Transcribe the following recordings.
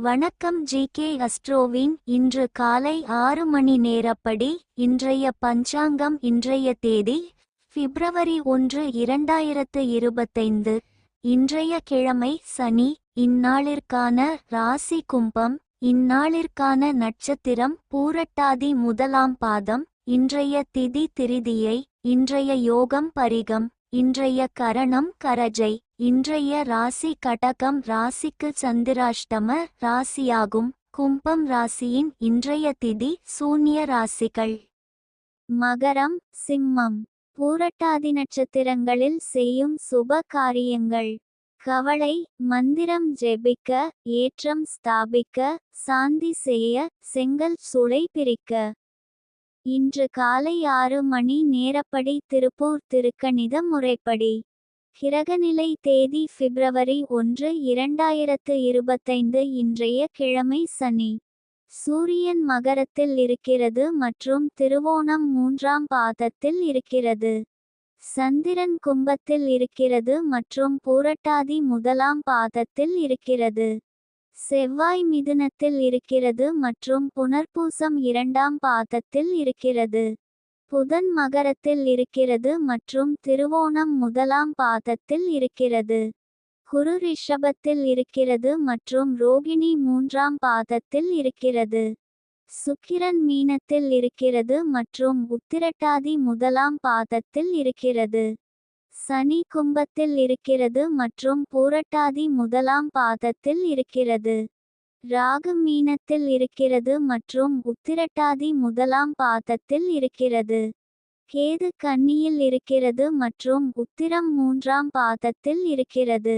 வணக்கம் G K அஸ்ட்ரோவின். இன்று காலை ஆறு மணி நேரப்படி இன்றைய பஞ்சாங்கம் இன்றைய தேதி பிப்ரவரி ஒன்று இரண்டாயிரத்து இருபத்தைந்து. இன்றைய கிழமை சனி இந்நாளிற்கான ராசி கும்பம் இந்நாளிற்கான நட்சத்திரம் பூரட்டாதி முதலாம் பாதம் இன்றைய திதி திருதியை இன்றைய யோகம் பரிகம் இன்றைய கரணம் கரஜை. இன்றைய ராசி கடகம் ராசிக்கு சந்திராஷ்டம ராசியாகும். கும்பம் ராசியின் இன்றைய திதி சூன்ய ராசிகள். மகரம் சிம்மம். பூரட்டாதி நட்சத்திரங்களில் செய்யும் சுப காரியங்கள். கவலை மந்திரம் ஜெபிக்க ஏற்றம் ஸ்தாபிக்க சாந்தி செய்ய செங்கல் சுளை பிரிக்க. இன்று காலை ஆறு மணி நேரப்படி திருப்பூர் திருக்கணித முறைப்படி. கிரகநிலை தேதி பிப்ரவரி ஒன்று இரண்டாயிரத்து இருபத்தைந்து இன்றைய கிழமை சனி. சூரியன் மகரத்தில் இருக்கிறது மற்றும் திருவோணம் மூன்றாம் பாதத்தில் இருக்கிறது. சந்திரன் கும்பத்தில் இருக்கிறது மற்றும் பூரட்டாதி முதலாம் பாதத்தில் இருக்கிறது. செவ்வாய் மிதுனத்தில் இருக்கிறது மற்றும் புனர்பூசம் இரண்டாம் பாதத்தில் இருக்கிறது. புதன் மகரத்தில் இருக்கிறது மற்றும் திருவோணம் முதலாம் பாதத்தில் இருக்கிறது. குரு ரிஷபத்தில் இருக்கிறது மற்றும் ரோகிணி மூன்றாம் பாதத்தில் இருக்கிறது. சுக்கிரன் மீனத்தில் இருக்கிறது மற்றும் உத்திரட்டாதி முதலாம் பாதத்தில் இருக்கிறது. சனி கும்பத்தில் இருக்கிறது மற்றும் பூரட்டாதி முதலாம் பாதத்தில் இருக்கிறது. ராகு மீனத்தில் இருக்கிறது மற்றும் உத்திரட்டாதி முதலாம் பாதத்தில் இருக்கிறது. கேது கன்னியில் இருக்கிறது மற்றும் உத்திரம் மூன்றாம் பாதத்தில் இருக்கிறது.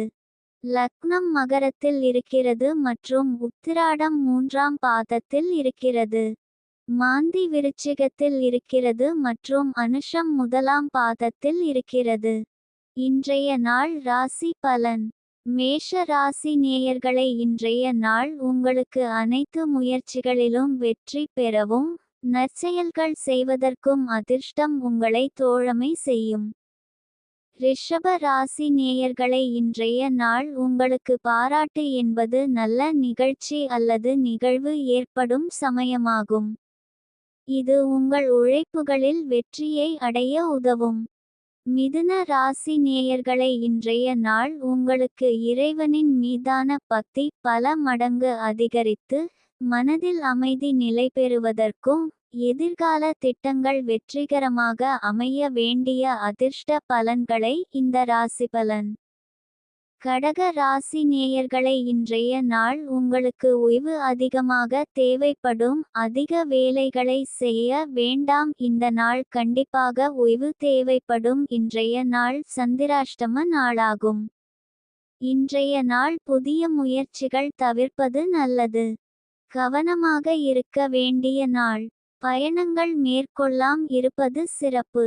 லக்னம் மகரத்தில் இருக்கிறது மற்றும் உத்திராடம் மூன்றாம் பாதத்தில் இருக்கிறது. மாந்தி விருச்சிகத்தில் இருக்கிறது மற்றும் அனுஷம் முதலாம் பாதத்தில் இருக்கிறது. இன்றைய நாள் ராசி பலன். மேஷ ராசி நேயர்களை இன்றைய நாள் உங்களுக்கு அனைத்து முயற்சிகளிலும் வெற்றி பெறவும் நற்செயல்கள் செய்வதற்கும் அதிர்ஷ்டம் உங்களை தோழமை செய்யும். ரிஷப ராசி நேயர்களை இன்றைய நாள் உங்களுக்கு பாராட்டு என்பது நல்ல நிகழ்ச்சி அல்லது நிகழ்வு ஏற்படும் சமயமாகும். இது உங்கள் உழைப்புகளில் வெற்றியை அடைய உதவும். மிதுன ராசி நேயர்களை இன்றைய நாள் உங்களுக்கு இறைவனின் மீதான பக்தி பல மடங்கு அதிகரித்து மனதில் அமைதி நிலை பெறுவதற்கும் எதிர்கால திட்டங்கள் வெற்றிகரமாக அமைய வேண்டிய அதிர்ஷ்ட பலன்களை இந்த ராசி பலன். கடக ராசி நேயர்களை இன்றைய நாள் உங்களுக்கு ஓய்வு அதிகமாக தேவைப்படும். அதிக வேலைகளை செய்ய வேண்டாம். இந்த நாள் கண்டிப்பாக ஓய்வு தேவைப்படும். இன்றைய நாள் சந்திராஷ்டம நாளாகும். இன்றைய நாள் புதிய முயற்சிகள் தவிர்ப்பது நல்லது. கவனமாக இருக்க வேண்டிய நாள். பயணங்கள் மேற்கொள்ளாம். இருப்பது சிறப்பு.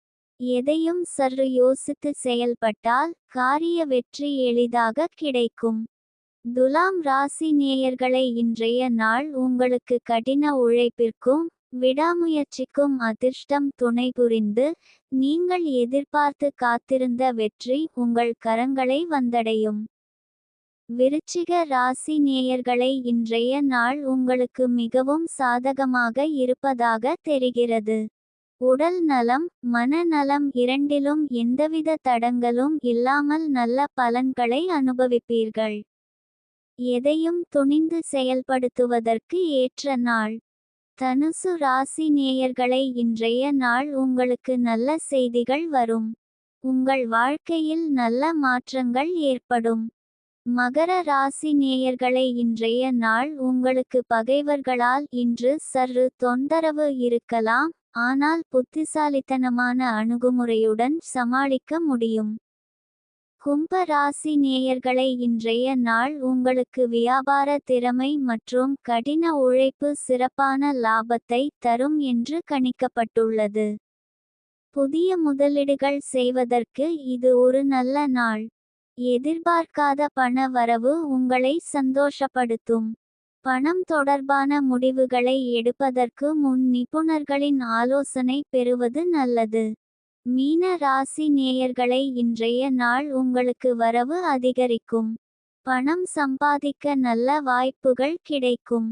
எதையும் சற்று யோசித்து செயல்பட்டால் காரிய வெற்றி எளிதாக கிடைக்கும். துலாம் ராசி நேயர்களை இன்றைய நாள் உங்களுக்கு கடின உழைப்பிற்கும் விடாமுயற்சிக்கும் அதிர்ஷ்டம் துணை புரிந்து நீங்கள் எதிர்பார்த்து காத்திருந்த வெற்றி உங்கள் கரங்களை வந்தடையும். விருச்சிக ராசி நேயர்களை இன்றைய நாள் உங்களுக்கு மிகவும் சாதகமாக இருப்பதாக தெரிகிறது. உடல் நலம் மனநலம் இரண்டிலும் எந்தவித தடங்களும் இல்லாமல் நல்ல பலன்களை அனுபவிப்பீர்கள். எதையும் துணிந்து செயல்படுத்துவதற்கு ஏற்ற நாள். தனுசு ராசி நேயர்களை இன்றைய நாள் உங்களுக்கு நல்ல செய்திகள் வரும். உங்கள் வாழ்க்கையில் நல்ல மாற்றங்கள் ஏற்படும். மகர ராசி நேயர்களை இன்றைய நாள் உங்களுக்கு பகைவர்களால் இன்று சற்று தொந்தரவு இருக்கலாம். ஆனால் புத்திசாலித்தனமான அணுகுமுறையுடன் சமாளிக்க முடியும். கும்ப ராசி நேயர்களை இன்றைய நாள் உங்களுக்கு வியாபார திறமை மற்றும் கடின உழைப்பு சிறப்பான லாபத்தை தரும் என்று கணிக்கப்பட்டுள்ளது. புதிய முதலீடுகள் செய்வதற்கு இது ஒரு நல்ல நாள். எதிர்பார்க்காத பண வரவு உங்களை சந்தோஷப்படுத்தும். பணம் தொடர்பான முடிவுகளை எடுப்பதற்கு முன் நிபுணர்களின் ஆலோசனை பெறுவது நல்லது. மீன ராசி நேயர்களை இன்றைய நாள் உங்களுக்கு வரவு அதிகரிக்கும். பணம் சம்பாதிக்க நல்ல வாய்ப்புகள் கிடைக்கும்.